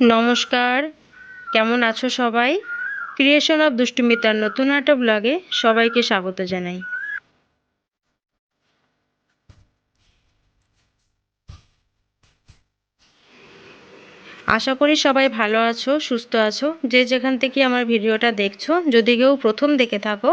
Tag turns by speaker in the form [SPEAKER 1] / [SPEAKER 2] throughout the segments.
[SPEAKER 1] নমস্কার। কেমন আছো সবাই? ক্রিয়েশন অফ দুষ্টুমিতার নতুন একটা ব্লগে সবাইকে স্বাগত জানাই। আশা করি সবাই ভালো আছো, সুস্থ আছো। যে যেখান থেকে আমার ভিডিওটা দেখছ, যদি কেউ প্রথম দেখে থাকো,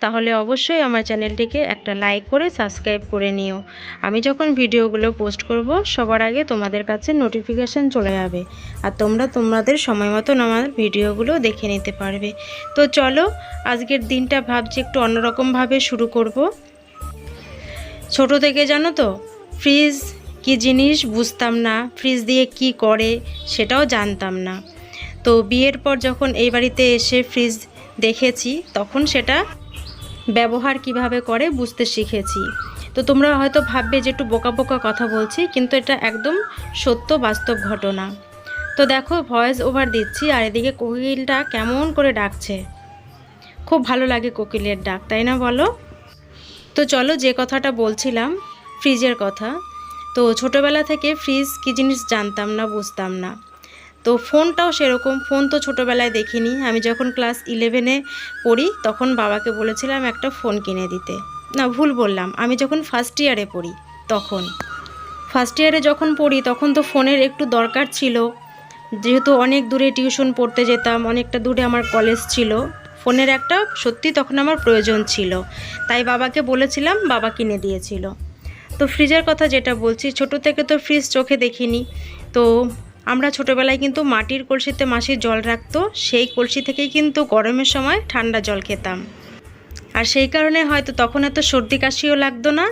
[SPEAKER 1] তাহলে অবশ্যই আমার চ্যানেলটিকে একটা লাইক করে সাবস্ক্রাইব করে নিও। আমি যখন ভিডিওগুলো পোস্ট করব, সবার আগে তোমাদের কাছে নোটিফিকেশান চলে যাবে আর তোমরা তোমাদের সময় মতন আমার ভিডিওগুলো দেখে নিতে পারবে। তো চলো, আজকের দিনটা ভাবছি একটু অন্যরকমভাবে শুরু করব। ছোট থেকে জানো তো, ফ্রিজ কি জিনিস বুঝতাম না ফ্রিজ দিয়ে কি করে সেটাও জানতাম না। তো বিয়ের পর যখন এই বাড়িতে এসে ফ্রিজ দেখেছি, তখন সেটা ব্যবহার কীভাবে করে বুঝতে শিখেছি। তো তোমরা হয়তো ভাববে যে একটু বোকা বোকা কথা বলছি, কিন্তু এটা একদম সত্য বাস্তব ঘটনা। তো দেখো ভয়েস ওভার দিচ্ছি, আর এদিকে কোকিলটা কেমন করে ডাকছে। খুব ভালো লাগে কোকিলের ডাক, তাই না বলো? তো চলো যে কথাটা বলছিলাম ফ্রিজের কথা। তো ছোটোবেলা থেকে ফ্রিজ কী জিনিস জানতাম না, বুঝতাম না। তো ফোনটাও সেরকম, ফোন তো ছোটোবেলায় দেখিনি। আমি যখন ক্লাস ইলেভেনে পড়ি, তখন বাবাকে বলেছিলাম একটা ফোন কিনে দিতে। না, ভুল বললাম, আমি যখন ফার্স্ট ইয়ারে পড়ি, তখন। ফার্স্ট ইয়ারে যখন পড়ি, তখন তো ফোনের একটু দরকার ছিল। যেহেতু অনেক দূরে টিউশন পড়তে যেতাম, অনেকটা দূরে আমার কলেজ ছিল। ফোনের একটা সত্যি তখন আমার প্রয়োজন ছিল। তাই বাবাকে বলেছিলাম, বাবা কিনে দিয়েছিল। তো ফ্রিজের কথা যেটা বলছি, ছোট থেকে তো ফ্রিজ চোখে দেখিনি। তো আমরা ছোটোবেলায় কিন্তু মাটির কলসিতে মাসির জল রাখতো, সেই কলসি থেকেই কিন্তু গরমের সময় ঠান্ডা জল খেতাম। আর সেই কারণে হয়তো তখন এত সর্দি কাশিও লাগতো না,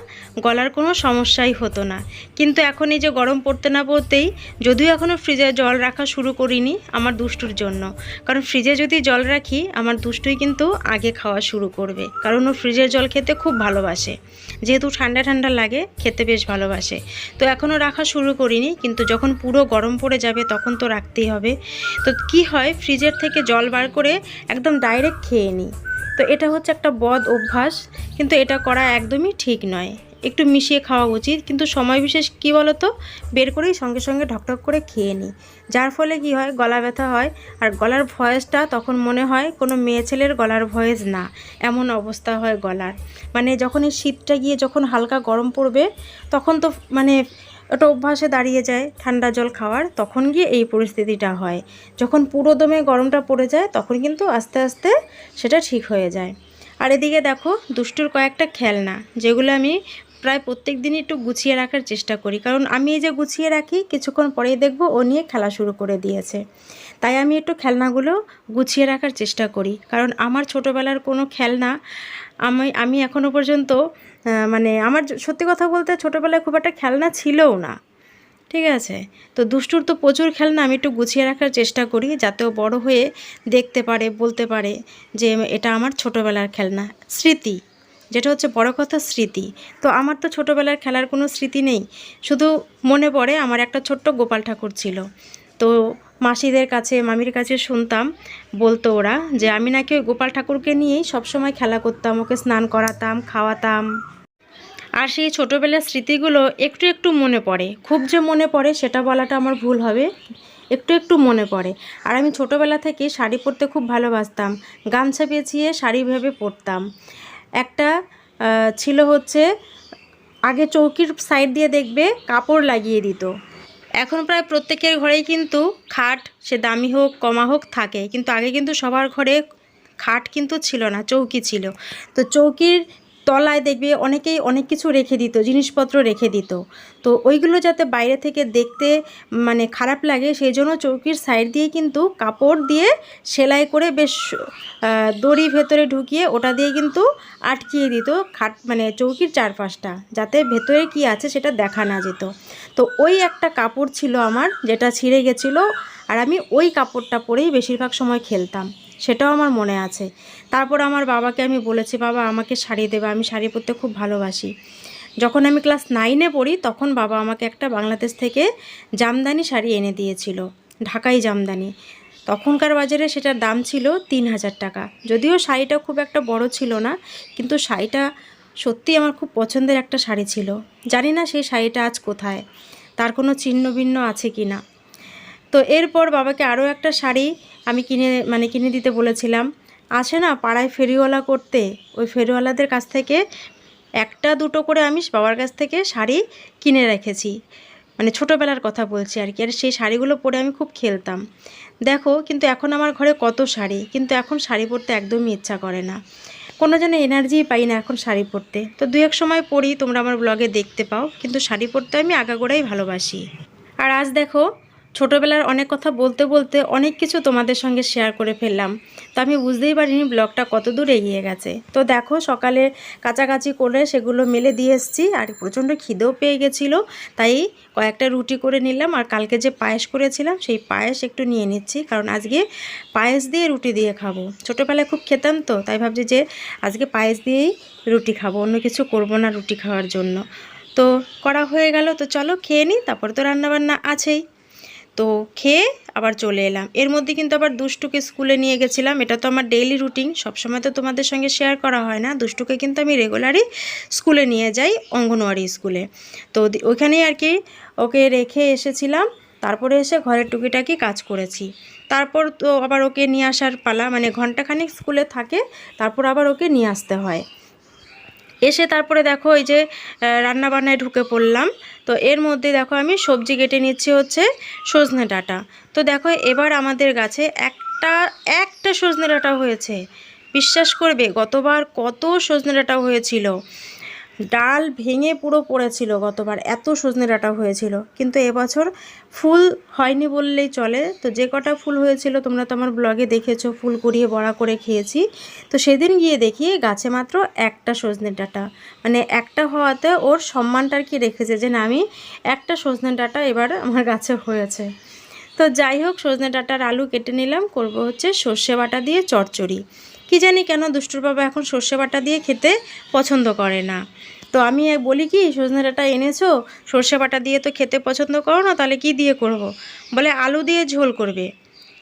[SPEAKER 1] গলার কোনো সমস্যাই হতো না। কিন্তু এখন এই যে গরম পড়তে না পড়তেই যদিও এখনও ফ্রিজে জল রাখা শুরু করিনি আমার দুষ্টুর জন্য। কারণ ফ্রিজে যদি জল রাখি, আমার দুষ্টুই কিন্তু আগে খাওয়া শুরু করবে। কারণ ও ফ্রিজের জল খেতে খুব ভালোবাসে। যেহেতু ঠান্ডা ঠান্ডা লাগে, খেতে বেশ ভালোবাসে। তো এখনও রাখা শুরু করিনি, কিন্তু যখন পুরো গরম পড়ে যাবে তখন তো রাখতেই হবে। তো কি হয় ফ্রিজের থেকে জল বার করে একদম ডাইরেক্ট খেয়ে নিই। তো এটা হচ্ছে একটা বদ অভ্যাস, কিন্তু এটা করা একদমই ঠিক নয়। একটু মিশিয়ে খাওয়া উচিত, কিন্তু সময় বিশেষ কী বলো তো বের করেই সঙ্গে সঙ্গে ঢকঢক করে খেয়ে নিই যার ফলে কি হয়? গলা ব্যথা হয়। আর গলার ভয়েসটা তখন মনে হয় কোনো মেয়ে ছেলের গলার ভয়েস না, এমন অবস্থা হয় গলার। মানে যখন এই শীতটা গিয়ে যখন হালকা গরম পড়বে, তখন তো মানে ওটা অভ্যাসে দাঁড়িয়ে যায় ঠান্ডা জল খাওয়ার, তখন গিয়ে এই পরিস্থিতিটা হয়। যখন পুরো দমে গরমটা পড়ে যায়, তখন কিন্তু আস্তে আস্তে সেটা ঠিক হয়ে যায়। আর এদিকে দেখো, দুষ্টুর কয়েকটা খেলনা, যেগুলো আমি প্রায় প্রত্যেক দিনই একটু গুছিয়ে রাখার চেষ্টা করি। কারণ আমি এই যে গুছিয়ে রাখি, কিছুক্ষণ পরেই দেখব ও নিয়ে খেলা শুরু করে দিয়েছে। তাই আমি একটু খেলনাগুলো গুছিয়ে রাখার চেষ্টা করি। কারণ আমার ছোটোবেলার কোনো খেলনা আমি আমি এখনও পর্যন্ত মানে আমার সত্যি কথা বলতে ছোটোবেলায় খুব একটা খেলনা ছিলও না। ঠিক আছে? তো দুষ্টুর তো প্রচুর খেলনা, আমি একটু গুছিয়ে রাখার চেষ্টা করি যাতে ও বড়ো হয়ে দেখতে পারে, বলতে পারে যে এটা আমার ছোটোবেলার খেলনা। স্মৃতি, যেটা হচ্ছে বড় কথা স্মৃতি। তো আমার তো ছোটোবেলার খেলার কোনো স্মৃতি নেই। শুধু মনে পড়ে আমার একটা ছোট্ট গোপাল ঠাকুর ছিল। তো মাসিদের কাছে, মামির কাছে শুনতাম, বলতো ওরা যে আমি নাকি ওই গোপাল ঠাকুরকে নিয়েই সবসময় খেলা করতাম, ওকে স্নান করাতাম, খাওয়াতাম। আর সেই ছোটোবেলার স্মৃতিগুলো একটু একটু মনে পড়ে। খুব যে মনে পড়ে সেটা বলাটা আমার ভুল হবে। একটু একটু মনে পড়ে। আর আমি ছোটোবেলা থেকে শাড়ি পরতে খুব ভালোবাসতাম। গামছা পেঁচিয়ে শাড়ি ভেবে পরতাম। একটা ছিল হচ্ছে, আগে চৌকির সাইড দিয়ে দেখবে, কাপড় লাগিয়ে দিত। এখন প্রায় প্রত্যেকের ঘরেই কিন্তু খাট, সে দামি হোক, কমা হোক, থাকে। কিন্তু আগে কিন্তু সবার ঘরে খাট কিন্তু ছিল না, চৌকি ছিল। তো চৌকির তলায় দেখবে অনেকেই অনেক কিছু রেখে দিত, জিনিসপত্র রেখে দিত। তো ওইগুলো যাতে বাইরে থেকে দেখতে মানে খারাপ লাগে, সেই জন্য চৌকির সাইড দিয়ে কিন্তু কাপড় দিয়ে সেলাই করে বেশ দড়ি ভেতরে ঢুকিয়ে ওটা দিয়ে কিন্তু আটকিয়ে দিত খাট মানে চৌকির চারপাশটা, যাতে ভেতরে কি আছে সেটা দেখা না যেত। তো ওই একটা কাপড় ছিল আমার, যেটা ছিঁড়ে গেছিল, আর আমি ওই কাপড়টা পরেই বেশিরভাগ সময় খেলতাম। সেটাও আমার মনে আছে। তারপর আমার বাবাকে আমি বলেছি, বাবা, আমাকে শাড়ি দেবে, আমি শাড়ি পরতে খুব ভালোবাসি। যখন আমি ক্লাস নাইনে পড়ি, তখন বাবা আমাকে একটা বাংলাদেশ থেকে জামদানি শাড়ি এনে দিয়েছিল, ঢাকাই জামদানি। তখনকার বাজারে সেটার দাম ছিল তিন হাজার টাকা। যদিও শাড়িটা খুব একটা বড় ছিল না, কিন্তু শাড়িটা সত্যি আমার খুব পছন্দের একটা শাড়ি ছিল। জানি না সেই শাড়িটা আজ কোথায়, তার কোনো ছিন্ন ভিন্ন আছে কি না তো এরপর বাবাকে আরও একটা শাড়ি আমি কিনে মানে কিনে দিতে বলেছিলাম। আছে না, পাড়ায় ফেরিওয়ালা করতে। ওই ফেরিওয়ালাদের কাছ থেকে একটা দুটো করে আমি বাবার কাছ থেকে শাড়ি কিনে রেখেছি। মানে ছোটোবেলার কথা বলছি আর কি। আর সেই শাড়িগুলো পরে আমি খুব খেলতাম। দেখো, কিন্তু এখন আমার ঘরে কত শাড়ি? কিন্তু এখন শাড়ি পরতে একদমই ইচ্ছা করে না। কোনো যেন এনার্জিই পাই না এখন শাড়ি পরতে। তো দু এক সময় পরি, তোমরা আমার ব্লগে দেখতে পাও। কিন্তু শাড়ি পরতে আমি আগাগোড়াই ভালোবাসি। আর আজ দেখো ছোটোবেলার অনেক কথা বলতে বলতে অনেক কিছু তোমাদের সঙ্গে শেয়ার করে ফেললাম। তো আমি বুঝতেই পারিনি ব্লগটা কত দূর এগিয়ে গেছে। তো দেখো, সকালে কাছাকাছি করে সেগুলো মেলে দিয়ে এসেছি আর প্রচণ্ড খিদেও পেয়ে গেছিল। তাই কয়েকটা রুটি করে নিলাম আর কালকে যে পায়েস করেছিলাম, সেই পায়েস একটু নিয়ে নিচ্ছি। কারণ আজকে পায়েস দিয়ে রুটি দিয়ে খাব। ছোটোবেলায় খুব খেতাম তো, তাই ভাবছি যে আজকে পায়েস দিয়েই রুটি খাব, অন্য কিছু করব না রুটি খাওয়ার জন্য। তো করা হয়ে গেল, তো চলো খেয়ে নিই, তারপর তো রান্নাবান্না আছেই। তো খেয়ে আবার চলে এলাম। এর মধ্যে কিন্তু আবার দুষ্টুকে স্কুলে নিয়ে গেছিলাম। এটা তো আমার ডেইলি রুটিন সবসময় তো তোমাদের সঙ্গে শেয়ার করা হয় না। দুষ্টুকে কিন্তু আমি রেগুলারই স্কুলে নিয়ে যাই, অঙ্গনওয়াড়ি স্কুলে। তো ওইখানেই আর কি ওকে রেখে এসেছিলাম। তারপরে এসে ঘরের টুকিটাকি কাজ করেছি। তারপর তো আবার ওকে নিয়ে আসার পালা মানে ঘন্টাখানিক স্কুলে থাকে। তারপর আবার ওকে নিয়ে আসতে হয়। এসে তারপরে দেখো ওই যে রান্নাবান্নায় ঢুকে পড়লাম। তো এর মধ্যে দেখো আমি সবজি কেটে নিচ্ছি হচ্ছে সজনে ডাঁটা। তো দেখো এবার আমাদের গাছে একটা একটা সজনে ডাঁটা হয়েছে। বিশ্বাস করবে, গতবার কত সজনে ডাঁটা হয়েছিল। ডাল ভেঙে পুরো পড়েছিল গতবার, এত সজনে ডাঁটা হয়েছিল। কিন্তু এবছর ফুল হয়নি বললেই চলে। তো যে কটা ফুল হয়েছিল তোমরা তো আমার ব্লগে দেখেছ, ফুল কুড়িয়ে বড়া করে খেয়েছি। তো সেদিন গিয়ে দেখি গাছে মাত্র একটা সজনে ডাঁটা মানে একটা হওয়াতে ওর সম্মানটা আর কি রেখেছে যে না, আমি একটা সজনে ডাঁটা এবার আমার গাছে হয়েছে। তো যাই হোক সজনে ডাঁটার আলু কেটে নিলাম, করব হচ্ছে সর্ষে বাটা দিয়ে চচ্চড়ি। কি জানি কেন দুষ্টুর বাবা এখন সর্ষে বাটা দিয়ে খেতে পছন্দ করে না। তো আমি বলি কি, সজনে ডাঁটা এনেছো, সর্ষে বাটা দিয়ে তো খেতে পছন্দ করো না, তাহলে কি দিয়ে করব। বলে আলু দিয়ে ঝোল করবে।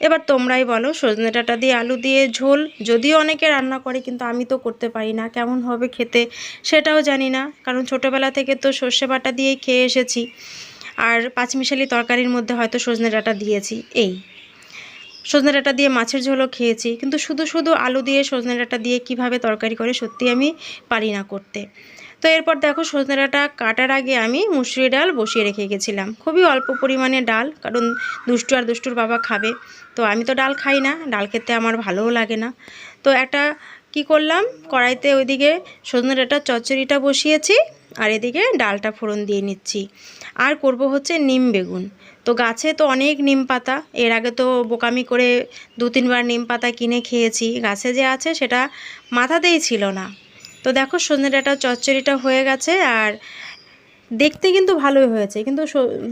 [SPEAKER 1] এবার তোমরাই বলো, সজনে ডাঁটা দিয়ে আলু দিয়ে ঝোল যদিও অনেকে রান্না করে, কিন্তু আমি তো করতে পারি না, কেমন হবে খেতে সেটাও জানি না। কারণ ছোটোবেলা থেকে তো সর্ষে বাটা দিয়েই খেয়ে এসেছি। আর পাঁচমিশালি তরকারির মধ্যে হয়তো সজনে ডাঁটা দিয়েছি, এই। সজনে ডাঁটা দিয়ে মাছের ঝোলও খেয়েছি। কিন্তু শুধু শুধু আলু দিয়ে সজনে ডাঁটা দিয়ে কীভাবে তরকারি করে সত্যি আমি পারি না করতে। তো এরপর দেখো সজনে ডাঁটা কাটার আগে আমি মুসুরি ডাল বসিয়ে রেখে গেছিলাম। খুবই অল্প পরিমাণে ডাল, কারণ দুষ্টু আর দুষ্টুর বাবা খাবে। তো আমি তো ডাল খাই না, ডাল খেতে আমার ভালোও লাগে না। তো একটা কি করলাম, কড়াইতে ওইদিকে সজনে ডাঁটার চচ্চড়িটা বসিয়েছি, আর এদিকে ডালটা ফোড়ন দিয়ে নিচ্ছি। আর করব হচ্ছে নিম বেগুন। তো গাছে তো অনেক নিম পাতা। এর আগে তো বোকামি করে দু তিনবার নিম পাতা কিনে খেয়েছি। গাছে যে আছে সেটা মাথাতেই ছিল না। তো দেখো সজনে ডাঁটা চচ্চড়িটা হয়ে গেছে আর দেখতে কিন্তু ভালোই হয়েছে। কিন্তু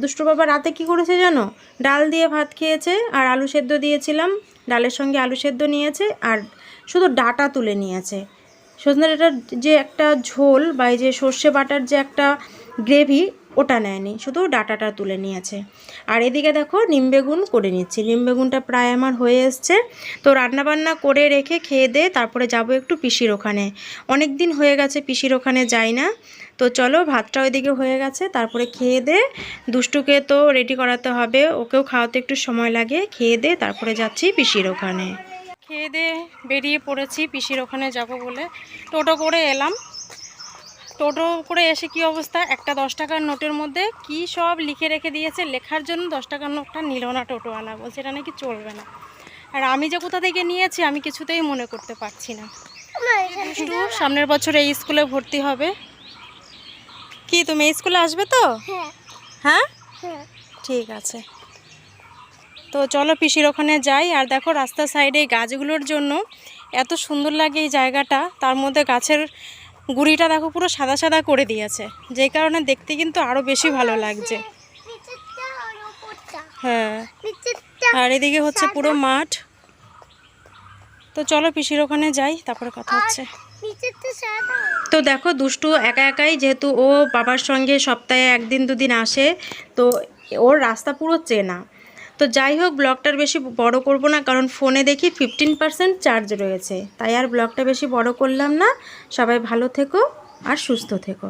[SPEAKER 1] দুষ্টু বাবা রাতে কি করেছে জানো? ডাল দিয়ে ভাত খেয়েছে আর আলু সেদ্ধ দিয়েছিলাম। ডালের সঙ্গে আলু সেদ্ধ নিয়েছে আর শুধু ডাটা তুলে নিয়েছে। সজনে ডাঁটার যে একটা ঝোল বা এই যে সর্ষে বাটার যে একটা গ্রেভি ওটা নেয়নি, শুধু ডাটাটা তুলে নিয়েছে। আর এদিকে দেখো নিম বেগুন করে নিচ্ছি। নিম বেগুনটা প্রায় আমার হয়ে এসছে। তো রান্নাবান্না করে রেখে খেয়ে দে, তারপরে যাব একটু পিসির ওখানে। অনেক দিন হয়ে গেছে, পিসির ওখানে যাই না। তো চলো, ভাতটা ওইদিকে হয়ে গেছে, তারপরে খেয়ে দে। দুষ্টুকে তো রেডি করাতে হবে, ওকেও খাওয়াতে একটু সময় লাগে। খেয়ে দে, তারপরে যাচ্ছি পিসির ওখানে। খেয়ে দে, বেরিয়ে পড়েছি, পিসির ওখানে যাব বলে। টোটো করে এলাম। টোটো করে এসে কি অবস্থা? একটা দশ টাকার নোটের মধ্যে কি সব লিখে রেখে দিয়েছে? লেখার জন্য দশ টাকার নোটটা নিল না টোটোওয়ালা বলছে এটা নাকি চলবে না। আর আমি যে কোথা থেকে নিয়েছি আমি কিছুতেই মনে করতে পারছি না। দুষ্টু সামনের বছর এই স্কুলে ভর্তি হবে। কি তুমি এই স্কুলে আসবে তো?
[SPEAKER 2] হ্যাঁ।
[SPEAKER 1] হ্যাঁ?
[SPEAKER 2] হ্যাঁ।
[SPEAKER 1] ঠিক আছে। তো চলো পিসির ওখানে যাই। আর দেখো রাস্তার সাইডে এই গাছগুলোর জন্য এত সুন্দর লাগে এই জায়গাটা। তার মধ্যে গাছের গুড়িটা দেখো পুরো সাদা সাদা করে দিয়েছে। যে কারণে দেখতে কিন্তু আরও বেশি ভালো লাগছে। হ্যাঁ। আর এদিকে হচ্ছে পুরো মাঠ। তো চলো পিসির ওখানে যাই, তারপরে কথা হচ্ছে। তো দেখো দুষ্টু একা একাই, যেহেতু ও বাবার সঙ্গে সপ্তাহে একদিন দুদিন আসে, তো ওর রাস্তা পুরো চেনা। তো যাই হোক ব্লগটার বেশি বড় করব না, কারণ ফোনে দেখি ফিফটিন চার্জ রয়েছে। তাই আর ব্লগটা বেশি বড় করলাম না। সবাই ভালো থেকো আর সুস্থ থেকো।